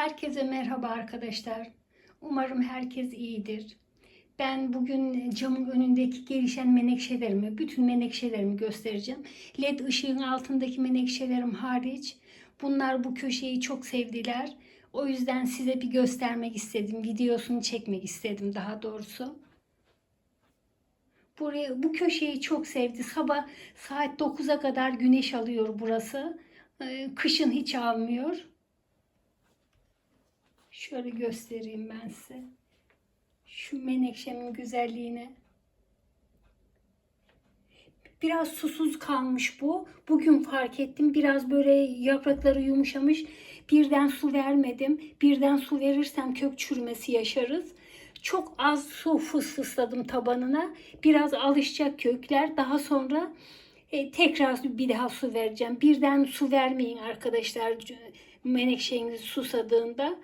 Herkese merhaba arkadaşlar. Umarım herkes iyidir. Ben bugün camın önündeki gelişen menekşelerimi, bütün menekşelerimi göstereceğim. LED ışığın altındaki menekşelerim hariç. Bunlar bu köşeyi çok sevdiler. O yüzden size bir göstermek istedim. Videosunu çekmek istedim daha doğrusu. Buraya, bu köşeyi çok sevdi. Sabah saat 9'a kadar güneş alıyor burası. Ee, Kışın hiç almıyor. Şöyle göstereyim ben size. Şu menekşemin güzelliğine. Biraz susuz kalmış bu. Bugün fark ettim. Biraz böyle yaprakları yumuşamış. Birden su vermedim. Birden su verirsem kök çürümesi yaşarız. Çok az su fısfısladım tabanına. Biraz alışacak kökler. Daha sonra e, tekrar bir daha su vereceğim. Birden su vermeyin arkadaşlar. Menekşeniz susadığında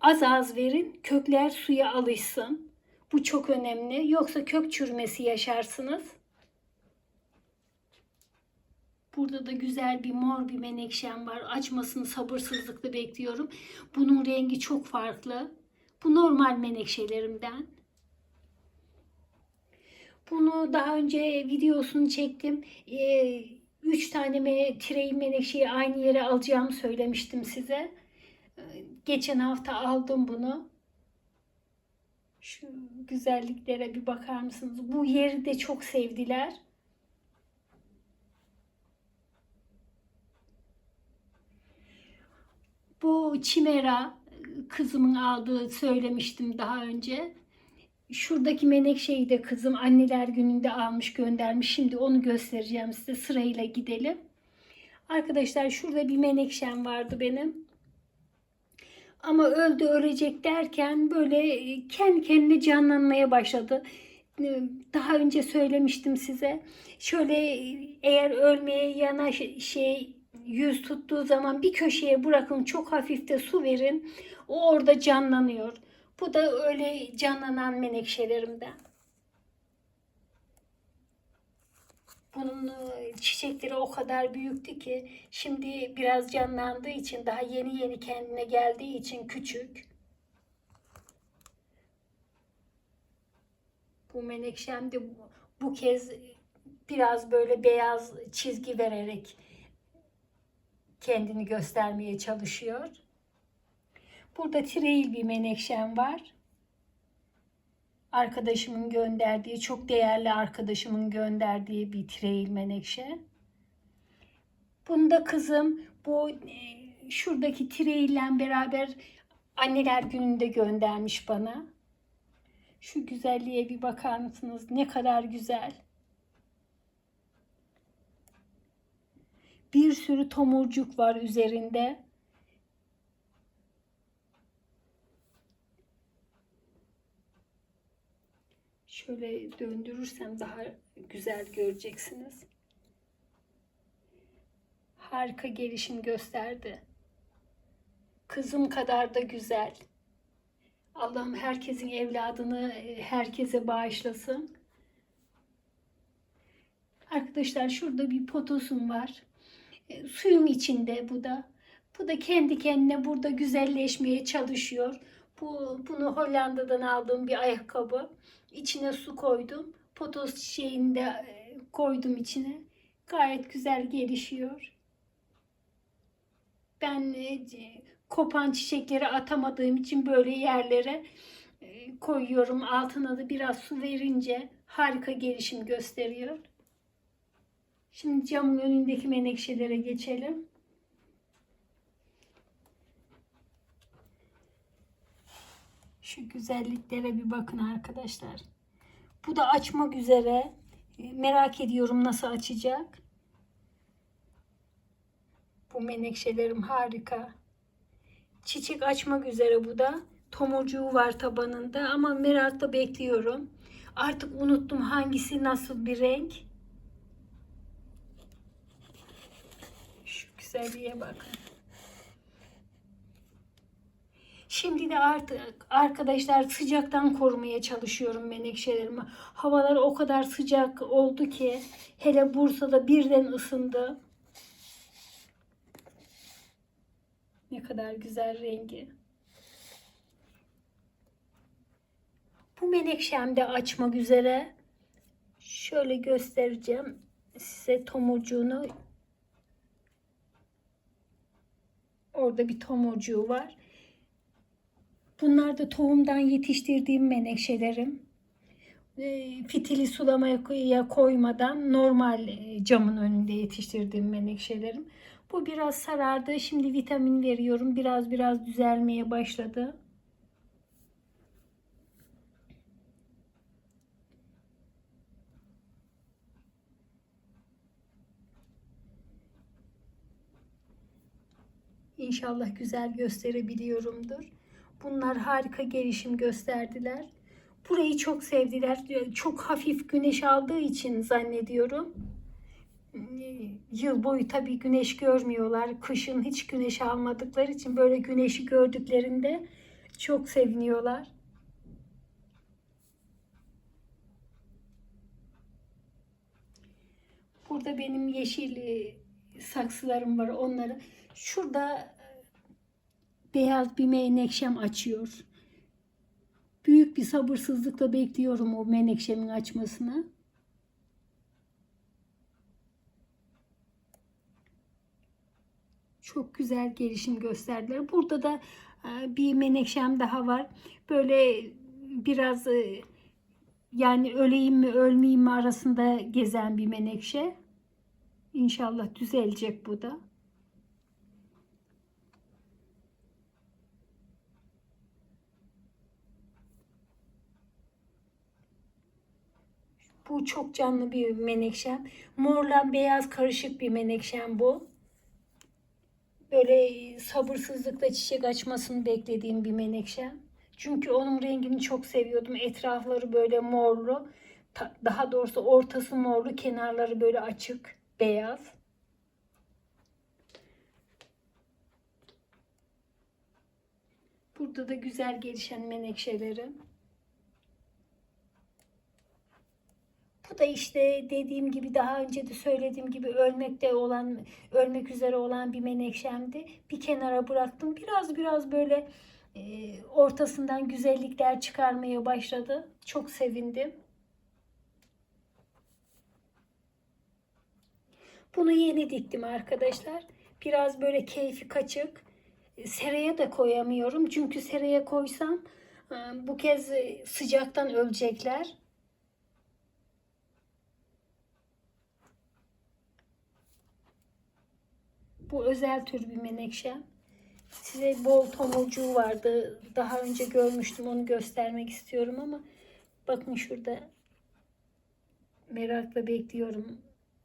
az az verin. Kökler suya alışsın. Bu çok önemli. Yoksa kök çürümesi yaşarsınız. Burada da güzel bir mor bir menekşem var. Açmasını sabırsızlıkla bekliyorum. Bunun rengi çok farklı. Bu normal menekşelerimden. Bunu daha önce videosunu çektim. 3 ee, tane me tireyi menekşeyi aynı yere alacağımı söylemiştim size. Geçen hafta aldım bunu. Şu güzelliklere bir bakar mısınız? Bu yeri de çok sevdiler. Bu çimera kızımın aldığı söylemiştim daha önce. Şuradaki menekşeyi de kızım anneler gününde almış göndermiş. Şimdi onu göstereceğim size sırayla gidelim. Arkadaşlar şurada bir menekşem vardı benim. Ama öldü ölecek derken böyle kendi kendine canlanmaya başladı. Daha önce söylemiştim size. Şöyle eğer ölmeye yana şey yüz tuttuğu zaman bir köşeye bırakın çok hafif de su verin. O orada canlanıyor. Bu da öyle canlanan menekşelerimden. Bunun e, çiçekleri o kadar büyüktü ki şimdi biraz canlandığı için daha yeni yeni kendine geldiği için küçük. Bu menekşem de bu kez biraz böyle beyaz çizgi vererek kendini göstermeye çalışıyor. Burada tireyil bir menekşem var. Arkadaşımın gönderdiği, çok değerli arkadaşımın gönderdiği bir tireyil menekşe. Bunu da kızım bu e, şuradaki tireyille beraber anneler gününde göndermiş bana. Şu güzelliğe bir bakar mısınız? Ne kadar güzel. Bir sürü tomurcuk var üzerinde. Şöyle döndürürsem daha güzel göreceksiniz. Harika gelişim gösterdi. Kızım kadar da güzel. Allah'ım herkesin evladını herkese bağışlasın. Arkadaşlar şurada bir potosum var. E, suyun içinde bu da. Bu da kendi kendine burada güzelleşmeye çalışıyor. Bu, bunu Hollanda'dan aldığım bir ayakkabı. İçine su koydum. Potos çiçeğini de e, koydum içine. Gayet güzel gelişiyor. Ben e, kopan çiçekleri atamadığım için böyle yerlere e, koyuyorum. Altına da biraz su verince harika gelişim gösteriyor. Şimdi camın önündeki menekşelere geçelim. Şu güzelliklere bir bakın arkadaşlar. Bu da açmak üzere. Merak ediyorum nasıl açacak. Bu menekşelerim harika. Çiçek açmak üzere bu da. Tomurcuğu var tabanında ama merakla bekliyorum. Artık unuttum hangisi nasıl bir renk. Şu güzelliğe bakın. Şimdi de artık arkadaşlar sıcaktan korumaya çalışıyorum menekşelerimi. Havalar o kadar sıcak oldu ki hele Bursa'da birden ısındı. Ne kadar güzel rengi. Bu menekşem de açmak üzere. Şöyle göstereceğim size tomurcuğunu. Orada bir tomurcuğu var. Bunlar da tohumdan yetiştirdiğim menekşelerim. E, Fitili sulamaya koymadan normal e, camın önünde yetiştirdiğim menekşelerim. Bu biraz sarardı. Şimdi vitamin veriyorum. Biraz biraz düzelmeye başladı. İnşallah güzel gösterebiliyorumdur. Bunlar harika gelişim gösterdiler. Burayı çok sevdiler. Çok hafif güneş aldığı için zannediyorum. Yıl boyu tabii güneş görmüyorlar. Kışın hiç güneş almadıkları için böyle güneşi gördüklerinde çok seviniyorlar. Burada benim yeşil saksılarım var. Onları şurada beyaz bir menekşem açıyor. Büyük bir sabırsızlıkla bekliyorum o menekşemin açmasını. Çok güzel gelişim gösterdiler. Burada da e, bir menekşem daha var. Böyle biraz e, yani öleyim mi ölmeyeyim mi arasında gezen bir menekşe. İnşallah düzelecek bu da. Bu çok canlı bir menekşem. Morla beyaz karışık bir menekşem bu. Böyle sabırsızlıkla çiçek açmasını beklediğim bir menekşem. Çünkü onun rengini çok seviyordum. Etrafları böyle morlu. Daha doğrusu ortası morlu, kenarları böyle açık, beyaz. Burada da güzel gelişen menekşelerim. Bu da işte dediğim gibi daha önce de söylediğim gibi ölmekte olan, ölmek üzere olan bir menekşemdi. Bir kenara bıraktım. Biraz biraz böyle e, ortasından güzellikler çıkarmaya başladı. Çok sevindim. Bunu yeni diktim arkadaşlar. Biraz böyle keyfi kaçık. Seraya da koyamıyorum. Çünkü seraya koysam e, bu kez sıcaktan ölecekler. Bu özel tür bir menekşe. Size bol tomurcuğu vardı. Daha önce görmüştüm. Onu göstermek istiyorum ama bakın şurada merakla bekliyorum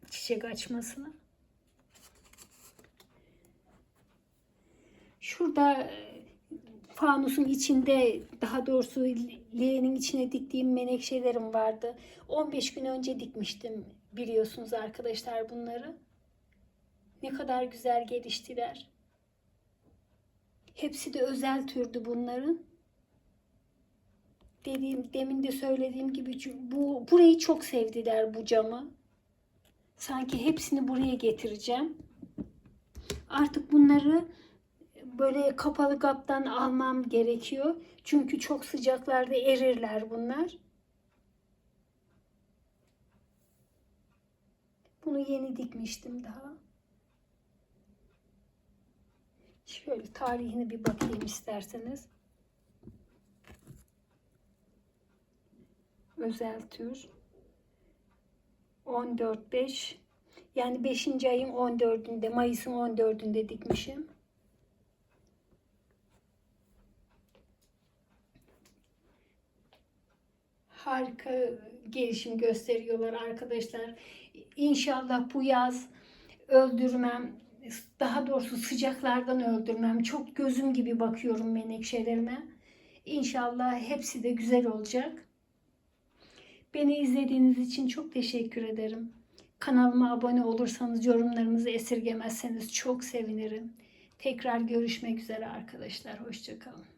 çiçek açmasını. Şurada e, fanusun içinde daha doğrusu leğenin içine diktiğim menekşelerim vardı. 15 gün önce dikmiştim biliyorsunuz arkadaşlar bunları. Ne kadar güzel geliştiler. Hepsi de özel türdü bunların. Dediğim, demin de söylediğim gibi bu burayı çok sevdiler bu camı. Sanki hepsini buraya getireceğim. Artık bunları böyle kapalı kaptan almam gerekiyor. Çünkü çok sıcaklarda erirler bunlar. Bunu yeni dikmiştim daha. Şöyle tarihini bir bakayım isterseniz. Özel tür. 14-5 yani 5. ayın 14'ünde Mayıs'ın 14'ünde dikmişim. Harika gelişim gösteriyorlar arkadaşlar. İnşallah bu yaz öldürmem daha doğrusu sıcaklardan öldürmem. Çok gözüm gibi bakıyorum menekşelerime. İnşallah hepsi de güzel olacak. Beni izlediğiniz için çok teşekkür ederim. Kanalıma abone olursanız, yorumlarınızı esirgemezseniz çok sevinirim. Tekrar görüşmek üzere arkadaşlar. Hoşçakalın.